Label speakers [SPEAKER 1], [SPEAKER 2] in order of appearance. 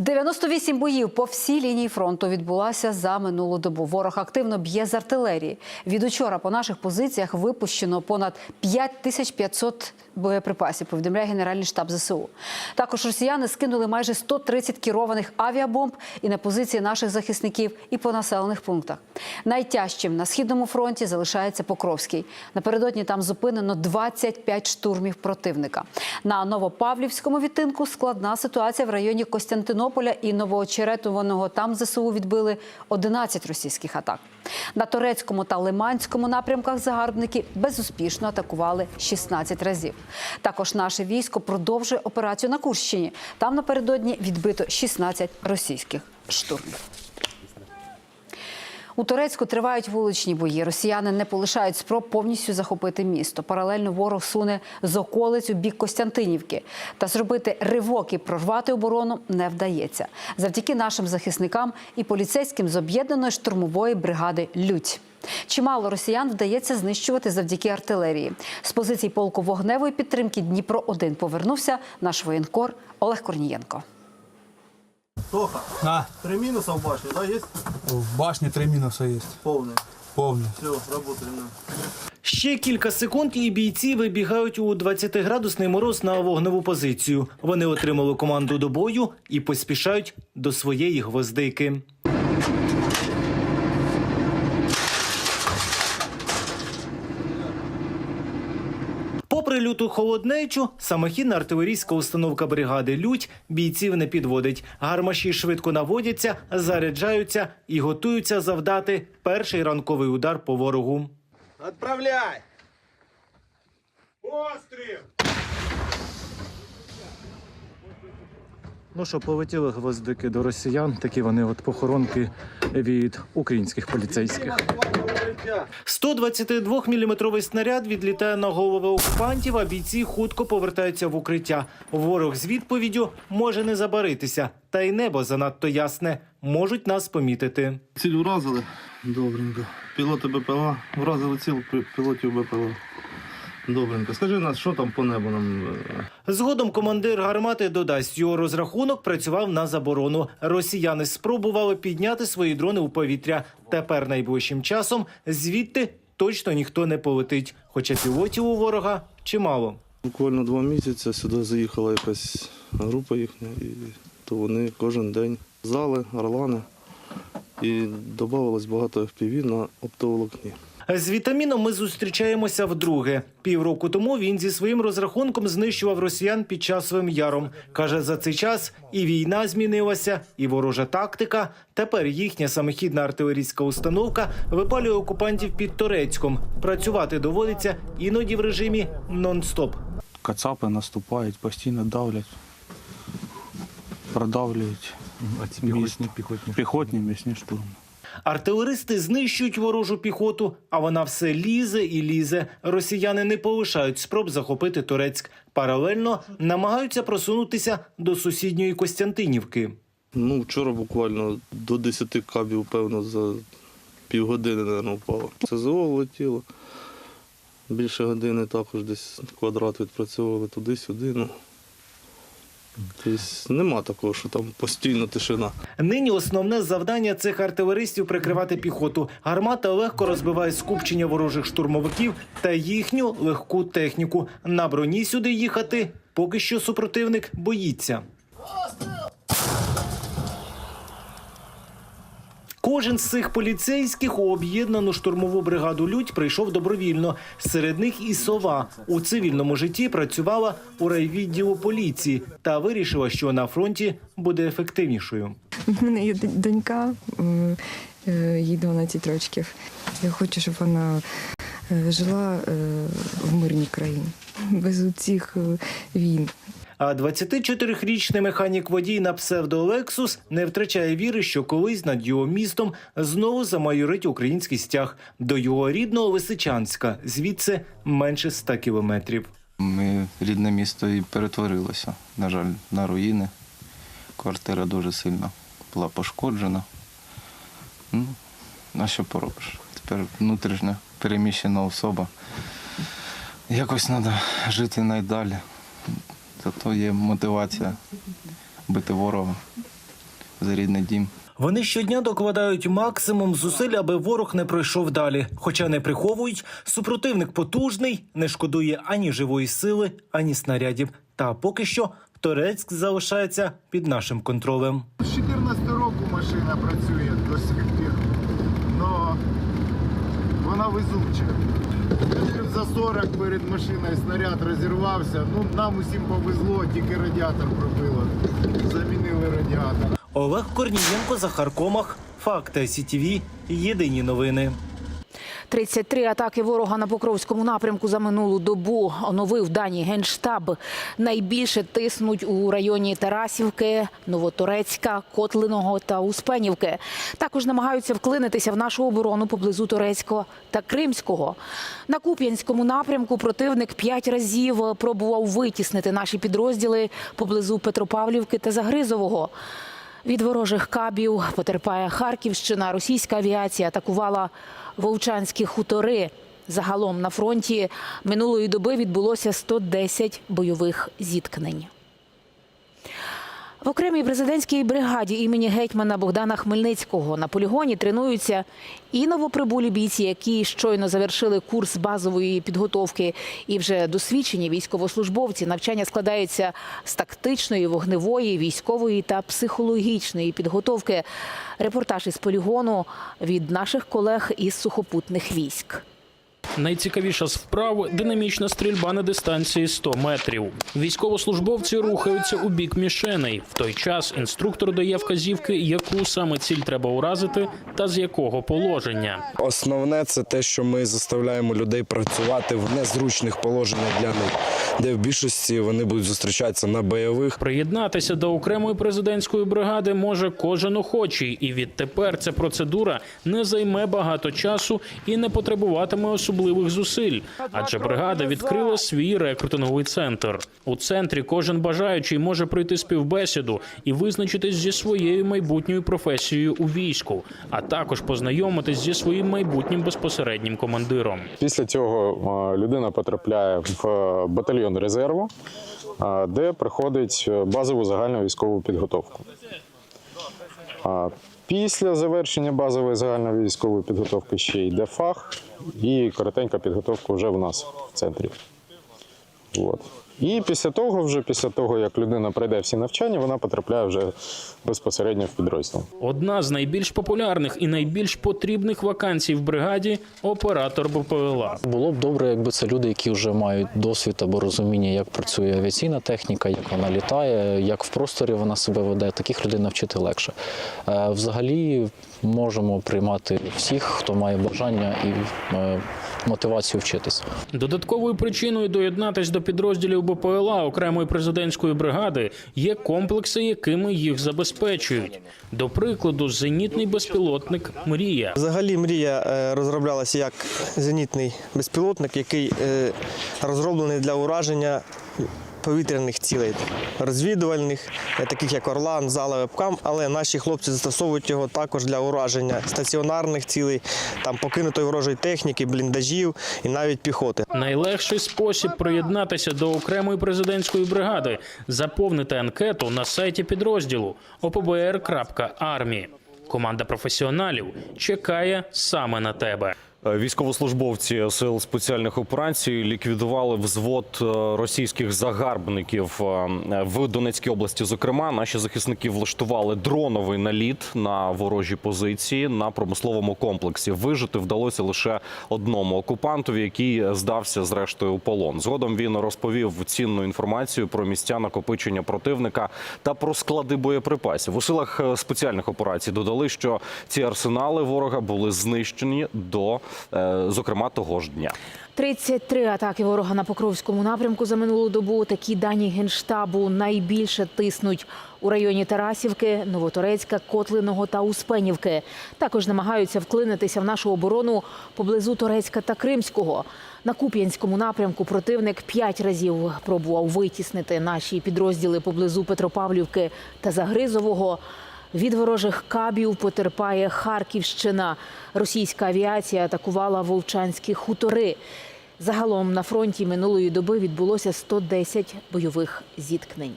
[SPEAKER 1] 98 боїв по всій лінії фронту відбулася за минулу добу. Ворог активно б'є з артилерії. Від учора по наших позиціях випущено понад 5500 боєприпасів. Повідомляє Генеральний штаб ЗСУ. Також росіяни скинули майже 130 керованих авіабомб і на позиції наших захисників, і по населених пунктах. Найтяжчим на східному фронті залишається Покровський. Напередодні там зупинено 25 штурмів противника. На Новопавлівському відтинку складна ситуація в районі Костянтинополя і Новоочеретуваного. Там ЗСУ відбили 11 російських атак. На турецькому та лиманському напрямках загарбники безуспішно атакували 16 разів. Також наше військо продовжує операцію на Курщині. Там напередодні відбито 16 російських штурмів. У Турецьку тривають вуличні бої. Росіяни не полишають спроб повністю захопити місто. Паралельно ворог суне з околиць у бік Костянтинівки. Та зробити ривок і прорвати оборону не вдається. Завдяки нашим захисникам і поліцейським з об'єднаної штурмової бригади Людь. Чимало росіян вдається знищувати завдяки артилерії. З позицій полку вогневої підтримки Дніпро 1 повернувся наш воєнкор Олег Корнієнко.
[SPEAKER 2] Тоха,
[SPEAKER 3] А,
[SPEAKER 2] три мінуса в башні, да, є?
[SPEAKER 3] в башне три минуса есть.
[SPEAKER 2] Повний.
[SPEAKER 3] Повний.
[SPEAKER 2] Все, працюємо.
[SPEAKER 4] Ще кілька секунд, і бійці вибігають у 20-градусний мороз на вогневу позицію. Вони отримали команду до бою і поспішають до своєї гвоздики. Попри люту холоднечу, самохідна артилерійська установка бригади Людь бійців не підводить. Гармаші швидко наводяться, заряджаються і готуються завдати перший ранковий удар по ворогу.
[SPEAKER 2] Отправляй! Пострел!
[SPEAKER 4] Ну що, полетіли гвоздики до росіян, такі вони от похоронки від українських поліцейських. 122-мм снаряд відлітає на голови окупантів, а бійці хутко повертаються в укриття. Ворог з відповіддю може не забаритися, та й небо занадто ясне. Можуть нас помітити.
[SPEAKER 2] Ціль вразили. Добренько. Пілоти БПЛА. Вразили ціл пілотів БПЛА. Добренько. Скажи нас, що там по небу нам. е,
[SPEAKER 4] Згодом командир гармати додасть його розрахунок працював на заборону. Росіяни спробували підняти свої дрони у повітря. Тепер найближчим часом звідти точно ніхто не полетить. Хоча пілотів у ворога чимало.
[SPEAKER 2] Буквально два місяці сюди заїхала якась група їхня, і то вони кожен день зали, орлани. І додавалось багато FPV на оптоволокні.
[SPEAKER 4] З вітаміном ми зустрічаємося вдруге. Півроку тому він зі своїм розрахунком знищував росіян під часовим яром. Каже, за цей час і війна змінилася, і ворожа тактика. Тепер їхня самохідна артилерійська установка випалює окупантів під Торецьком. Працювати доводиться іноді в режимі нон-стоп.
[SPEAKER 5] Кацапи наступають, постійно давлять, продавлюють. Місні, піхотні, піхотні місні штурми.
[SPEAKER 4] Артилеристи знищують ворожу піхоту, а вона все лізе і лізе. Росіяни не полишають спроб захопити Турецьк. Паралельно намагаються просунутися до сусідньої Костянтинівки.
[SPEAKER 2] Ну, вчора буквально до 10 кабів, певно, за півгодини, мабуть, впало. СЗО влетіло. Більше години також десь квадрат відпрацьовували туди-сюди. Ну. Тобто нема такого, що там постійно тишина.
[SPEAKER 4] Нині основне завдання цих артилеристів прикривати піхоту. Гармата легко розбиває скупчення ворожих штурмовиків та їхню легку техніку. На броні сюди їхати поки що супротивник боїться. Кожен з цих поліцейських у об'єднану штурмову бригаду Людь прийшов добровільно. Серед них і сова у цивільному житті працювала у райвідділу поліції та вирішила, що на фронті буде ефективнішою.
[SPEAKER 6] У мене є донька, е, їй 12 років. Я хочу, щоб вона е, жила е, в мирній країні, без цих війн.
[SPEAKER 4] А 24-річний механік водій на псевдо Лексус не втрачає віри, що колись над його містом знову замайорить український стяг до його рідного Лисичанська, звідси менше 100 кілометрів.
[SPEAKER 5] Ми рідне місто і перетворилося, на жаль, на руїни. Квартира дуже сильно була пошкоджена. Ну, а що поробиш? Тепер внутрішньо переміщена особа. Якось треба жити найдалі. Зато є мотивація бити ворога. за рідний дім.
[SPEAKER 4] Вони щодня докладають максимум зусиль, аби ворог не пройшов далі. Хоча не приховують, супротивник потужний, не шкодує ані живої сили, ані снарядів. Та поки що Торецьк залишається під нашим контролем.
[SPEAKER 7] З 14 року машина працює до сих пір. Но вона везуча. За 40 перед машиною снаряд розірвався. Ну, нам усім повезло, тільки радіатор пробило. Замінили радіатор.
[SPEAKER 4] Олег Корнієнко, Захар Комах, Факти СІТВ, Єдині новини.
[SPEAKER 8] 33 атаки ворога на Покровському напрямку за минулу добу оновив дані генштаб. Найбільше тиснуть у районі Тарасівки, Новоторецька, Котлиного та Успенівки. Також намагаються вклинитися в нашу оборону поблизу Торецького та Кримського. На Куп'янському напрямку противник п'ять разів пробував витіснити наші підрозділи поблизу Петропавлівки та Загризового. Від ворожих кабів потерпає Харківщина. Російська авіація атакувала Вовчанські хутори. Загалом на фронті минулої доби відбулося 110 бойових зіткнень. В окремій президентській бригаді імені гетьмана Богдана Хмельницького на полігоні тренуються і новоприбулі бійці, які щойно завершили курс базової підготовки, і вже досвідчені військовослужбовці. Навчання складається з тактичної, вогневої, військової та психологічної підготовки. Репортаж із полігону від наших колег із сухопутних військ.
[SPEAKER 9] Найцікавіша з вправ динамічна стрільба на дистанції 100 метрів. Військовослужбовці рухаються у бік мішеней. В той час інструктор дає вказівки, яку саме ціль треба уразити та з якого положення.
[SPEAKER 10] Основне це те, що ми заставляємо людей працювати в незручних положеннях для них, де в більшості вони будуть зустрічатися на бойових.
[SPEAKER 9] Приєднатися до окремої президентської бригади може кожен охочий, і відтепер ця процедура не займе багато часу і не потребуватиме особливих зусиль. Адже бригада відкрила свій рекрутинговий центр. У центрі кожен бажаючий може пройти співбесіду і визначитись зі своєю майбутньою професією у війську, а також познайомитись зі своїм майбутнім безпосереднім командиром.
[SPEAKER 11] Після цього людина потрапляє в е, батальйон резерву, е, де проходить е, базову загальну військову підготовку. Після завершення базової загальної військової підготовки ще йде фах і коротенька підготовка вже в нас в центрі. От. І після того, вже після того, як людина пройде всі навчання, вона потрапляє вже безпосередньо в підрозділ.
[SPEAKER 9] Одна з найбільш популярних і найбільш потрібних вакансій в бригаді оператор БПЛА.
[SPEAKER 12] Було б добре, якби це люди, які вже мають досвід або розуміння, як працює авіаційна техніка, як вона літає, як в просторі вона себе веде. Таких людей навчити легше. Е, Взагалі можемо приймати всіх, хто має бажання і е, мотивацію вчитися.
[SPEAKER 9] Додатковою причиною доєднатись до підрозділів БПЛА окремої президентської бригади є комплекси, якими їх забезпечують. До прикладу, зенітний безпілотник Мрія.
[SPEAKER 13] Взагалі мрія е, розроблялася як зенітний безпілотник, який е, розроблений для ураження повітряних цілей, розвідувальних, е, таких як Орлан, Зала, Вебкам, але наші хлопці застосовують його також для ураження стаціонарних цілей, там покинутої ворожої техніки, бліндажів і навіть піхоти.
[SPEAKER 9] Найлегший спосіб приєднатися до окремої президентської бригади заповнити анкету на сайті підрозділу opbr.army. Команда професіоналів чекає саме на тебе.
[SPEAKER 14] Е, Військовослужбовці сил спеціальних операцій ліквідували взвод е, російських загарбників е, в Донецькій області. Зокрема, наші захисники влаштували дроновий наліт на ворожі позиції на промисловому комплексі. Вижити вдалося лише одному окупантові, який здався зрештою у полон. Згодом він розповів цінну інформацію про місця накопичення противника та про склади боєприпасів. У силах спеціальних операцій додали, що ці арсенали ворога були знищені до зокрема того ж дня.
[SPEAKER 8] 33 атаки ворога на Покровському напрямку за минулу добу. Такі дані генштабу найбільше тиснуть у районі Тарасівки, Новоторецька, Котлиного та Успенівки. Також намагаються вклинитися в нашу оборону поблизу Торецька та Кримського. На Куп'янському напрямку противник п'ять разів пробував витіснити наші підрозділи поблизу Петропавлівки та Загризового. Від ворожих кабів потерпає Харківщина. Російська авіація атакувала Волчанські хутори. Загалом на фронті минулої доби відбулося 110 бойових зіткнень.